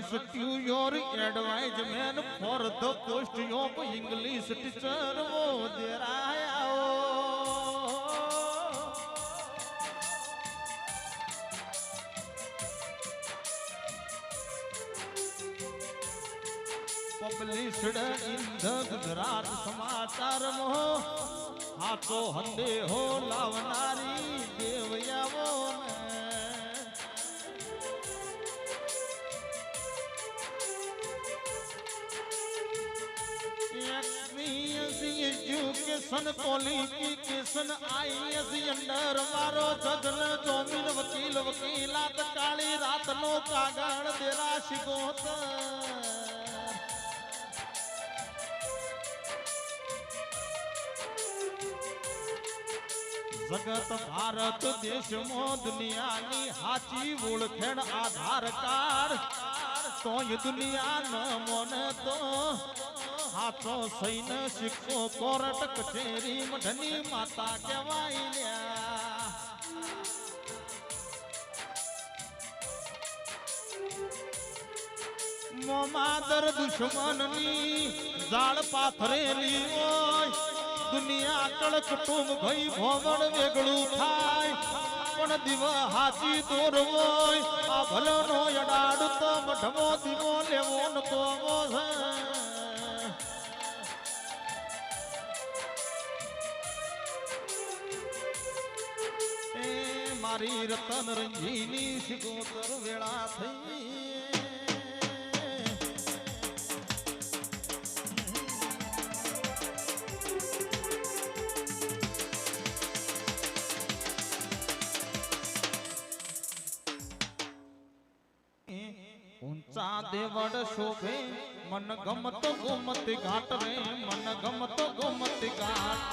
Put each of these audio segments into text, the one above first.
balance to your man, for the cost of English teacher. Oh, there I Published in the Gujarat Samachar Moho, Hato Hande Ho Lavanari Devayavo. Education qualification IS અંદર મારો જજલ જોમીન વકીલ વકીલાત કાળી રાતનો કાગળ દેરા શિગોતર જગત ભારત દેશમાં દુનિયાની હાચી ઓળખેણ આધાર કાર્ડ. તોય દુનિયા ન મને તો હાથો સૈન સિક્કો કોરટ કચેરી મઢની માતા કહેવાય લ્યા. મોમાદર દુશ્મનની જાળ પાથરેલી હોય દુનિયા અટળ કુટુંબ ભઈ ભોમણ વેગળું થાય. પણ દીવ હાચી દોર હોય, આ ભલો નો અડાડ તો મઢમો દીવો લેવો ન કોમો છે. મારી રતન રંજીની શિગોતર વેળા થઈ. દેવડ શોભે મન ગમત ગોમતી ઘાટ રે મન ગમત ગોમતી ઘાટ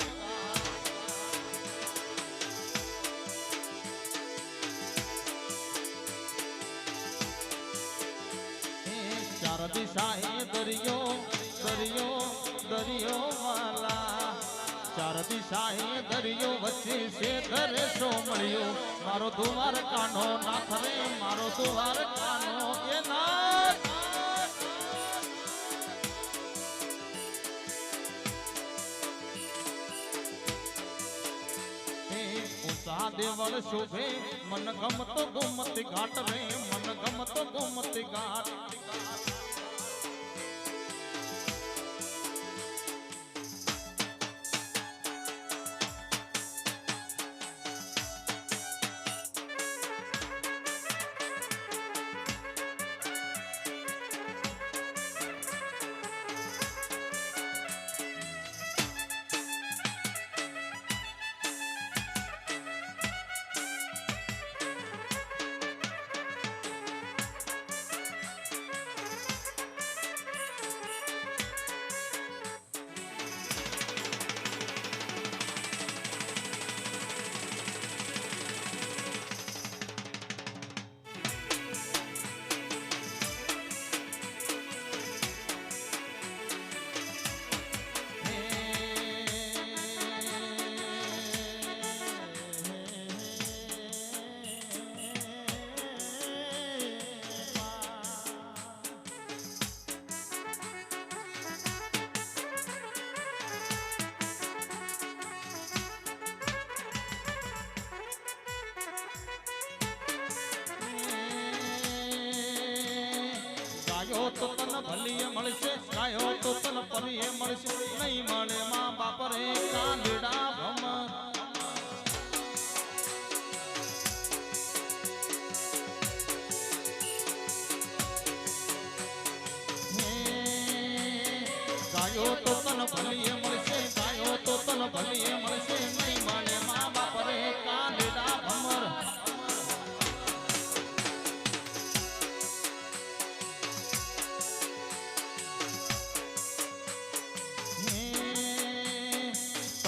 એ ચાર દિશા એ દરિયો દરિયો દરિયો વાલા ચાર દિશા એ દરિયો વચ્ચે છે ધરે સો મળ્યો મારો દુવાર કાનો નાથ રે મારો દુવાર કાનો ઉષા દેવળ શોભે મન ગમતો ગોમતી ઘાટ રે મન ગમતો ગોમતી ઘાટ તો તન ભલીએ મળશે, ગાયો તો તન પરીએ મળશે. નહીં મળે મા બાપ રે કાંદડા ભમ. ગાયો તો તન ભલીએ મળશે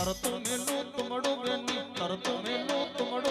તરત મેલો તમડો બેની તરત મેલો તમડો